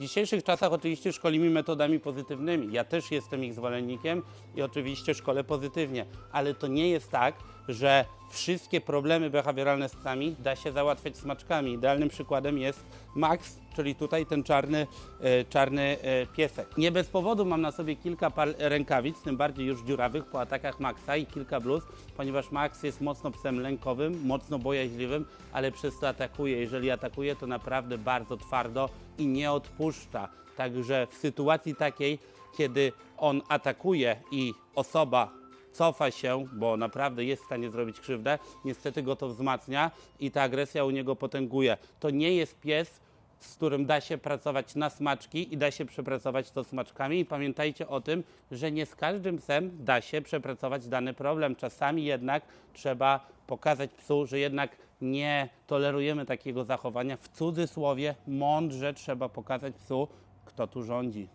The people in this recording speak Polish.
W dzisiejszych czasach oczywiście szkolimy metodami pozytywnymi. Ja też jestem ich zwolennikiem i oczywiście szkolę pozytywnie, ale to nie jest tak, że wszystkie problemy behawioralne z psami da się załatwiać smaczkami. Idealnym przykładem jest Max, czyli tutaj ten czarny, e, czarny e, piesek. Nie bez powodu mam na sobie kilka par rękawic, tym bardziej już dziurawych po atakach Maxa i kilka bluz, ponieważ Max jest mocno psem lękowym, mocno bojaźliwym, ale przez to atakuje. Jeżeli atakuje, to naprawdę bardzo twardo i nie odpuszcza. Także w sytuacji takiej, kiedy on atakuje i osoba cofa się, bo naprawdę jest w stanie zrobić krzywdę, niestety go to wzmacnia i ta agresja u niego potęguje. To nie jest pies, z którym da się pracować na smaczki i da się przepracować to smaczkami. I pamiętajcie o tym, że nie z każdym psem da się przepracować dany problem. Czasami jednak trzeba pokazać psu, że jednak nie tolerujemy takiego zachowania. W cudzysłowie mądrze trzeba pokazać psu, kto tu rządzi.